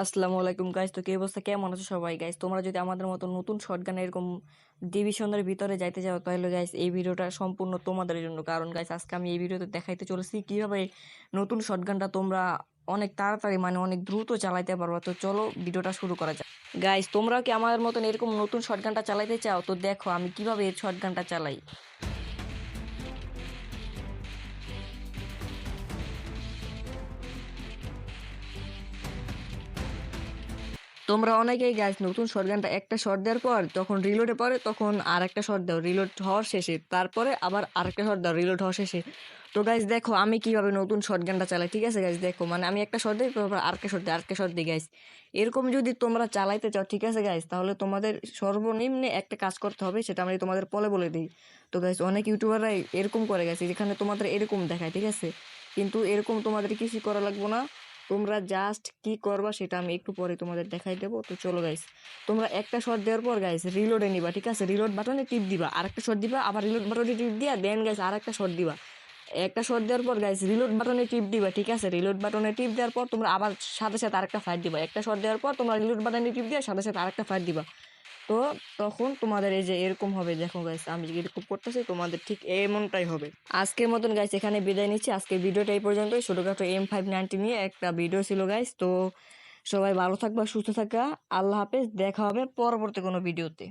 আসসালামু আলাইকুম গাইস তো কি অবস্থা? কেমন আছো সবাই গাইস তোমরা যদি আমাদের মতো নতুন শটগান এরকম ডিভিশনের ভিতরে যাইতে চাও, তাহলে গাইস এই ভিডিওটা সম্পূর্ণ তোমাদের জন্য। কারণ গাইস আজকে আমি এই ভিডিওতে দেখাইতে চলেছি কীভাবে নতুন শটগানটা তোমরা অনেক তাড়াতাড়ি মানে অনেক দ্রুত চালাইতে পারবা। তো চলো ভিডিওটা শুরু করা যাক। গাইস তোমরাও কি আমাদের মতন এরকম নতুন শটগানটা চালাইতে চাও? তো দেখো, আমি কীভাবে এই শটগানটা চালাই। তোমরা অনেকেই গাইস নতুন শটগানটা একটা শট দেওয়ার পর যখন রিলোডে পড়ে, তখন আর একটা শট দাও রিলোড হওয়ার শেষে। তারপরে আবার আরেকটা শট দাও রিলোড হওয়ার শেষে। তো গাইস দেখো, আমি কীভাবে নতুন শটগানটা চালাই, ঠিক আছে গাইস দেখো মানে আমি একটা শট দিই, তারপর আরেকটা শট দিই, আরেকটা শট দিই গাইস এরকম যদি তোমরা চালাইতে চাও, ঠিক আছে গাইস তাহলে তোমাদের সর্বনিম্নে একটা কাজ করতে হবে, সেটা আমি তোমাদের পলে বলে দিই। তো গাইস অনেক ইউটিউবাররাই এরকম করে গেছে যেখানে তোমাদের এরকম দেখায়, ঠিক আছে? কিন্তু এরকম তোমাদের কিছু করা লাগবে না। তোমরা জাস্ট কি করবা সেটা আমি একটু পরে তোমাদের দেখাই দেবো। তো চলো গাইস তোমরা একটা শট দেওয়ার পর গাইস রিলোডে নিবা, ঠিক আছে? রিলোড বাটনে টিপ দিবা আর একটা শট দিবা, আবার রিলোড বাটনে টিপ দিয়া দেন গাইস আর একটা শট দিবা। একটা শট দেওয়ার পর গাইস রিলোড বাটনে টিপ দিবা, ঠিক আছে? রিলোড বাটনে টিপ দেওয়ার পর তোমরা আবার সাথে সাথে আরেকটা ফাইট দিবা। একটা শট দেওয়ার পর তোমরা রিলোড বাটনে টিপ দিয়ে, সাথে সাথে আরেকটা ফাইট দিবা। তো তখন তোমাদের এই যে এরকম হবে, দেখো গাইস আমি এরকম করতেছি, তোমাদের ঠিক এমনটাই হবে। আজকের মতন গাইস এখানে বিদায় নিচ্ছি। আজকের ভিডিওটা এই পর্যন্ত ছোটখাটো এম ফাইভ নাইনটি নিয়ে একটা ভিডিও ছিল গাইস তো সবাই ভালো থাকবা, সুস্থ থাকা আল্লাহ হাফেজ, দেখা হবে পরবর্তী কোনো ভিডিওতে